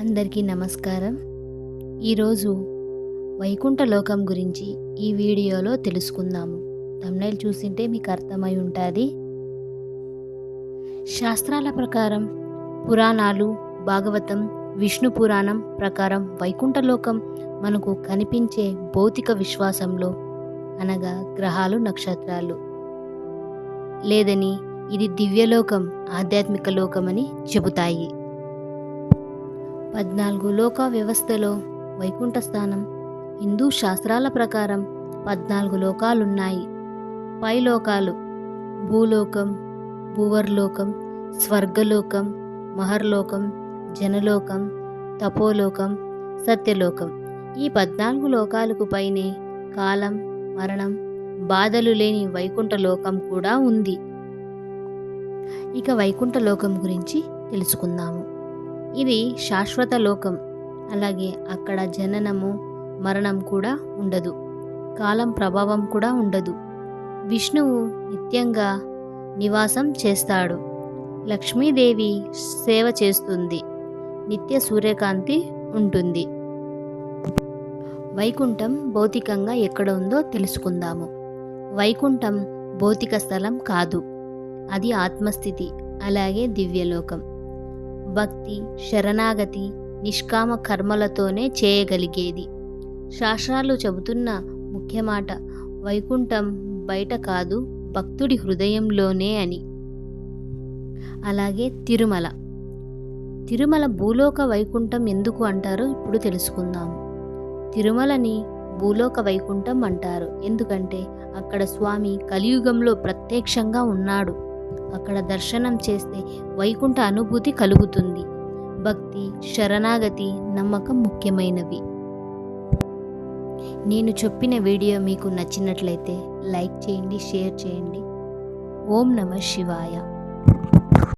అందరికీ నమస్కారం. ఈరోజు వైకుంఠ లోకం గురించి ఈ వీడియోలో తెలుసుకుందాము. తమిళ చూసింటే మీకు అర్థమై ఉంటుంది. శాస్త్రాల ప్రకారం పురాణాలు భాగవతం విష్ణు పురాణం ప్రకారం వైకుంఠ లోకం మనకు కనిపించే భౌతిక విశ్వాసంలో అనగా గ్రహాలు నక్షత్రాలు. లేదని ఇది దివ్యలోకం ఆధ్యాత్మిక లోకమని చెబుతాయి. పద్నాలుగు లోక వ్యవస్థలో వైకుంఠ స్థానం హిందూ శాస్త్రాల ప్రకారం పద్నాలుగు లోకాలున్నాయి. పై లోకాలు భూలోకం భూవర్లోకం స్వర్గలోకం మహర్లోకం జనలోకం తపోలోకం సత్యలోకం. ఈ పద్నాలుగు లోకాలకు పైనే కాలం మరణం బాధలు లేని వైకుంఠ లోకం కూడా ఉంది. ఇక వైకుంఠ లోకం గురించి తెలుసుకుందాము. ఇది శాశ్వత లోకం. అలాగే అక్కడ జననము మరణం కూడా ఉండదు. కాలం ప్రభావం కూడా ఉండదు. విష్ణువు నిత్యంగా నివాసం చేస్తాడు. లక్ష్మీదేవి సేవ చేస్తుంది. నిత్య సూర్యకాంతి ఉంటుంది. వైకుంఠం భౌతికంగా ఎక్కడ ఉందో తెలుసుకుందాము. వైకుంఠం భౌతిక స్థలం కాదు. అది ఆత్మస్థితి అలాగే దివ్యలోకం. భక్తి శరణాగతి నిష్కామ కర్మలతోనే చేయగలిగేది. శాస్త్రాలు చెబుతున్న ముఖ్యమాట వైకుంఠం బయట కాదు భక్తుడి హృదయంలోనే అని. అలాగే తిరుమల. తిరుమల భూలోక వైకుంఠం ఎందుకు అంటారో ఇప్పుడు తెలుసుకుందాము తిరుమలని భూలోక వైకుంఠం అంటారు. ఎందుకంటే అక్కడ స్వామి కలియుగంలో ప్రత్యక్షంగా ఉన్నాడు. అక్కడ దర్శనం చేస్తే వైకుంఠ అనుభూతి కలుగుతుంది. భక్తి శరణాగతి నమ్మకం ముఖ్యమైనవి. నేను చెప్పిన వీడియో మీకు నచ్చినట్లయితే లైక్ చేయండి షేర్ చేయండి. ఓం నమ శివాయ.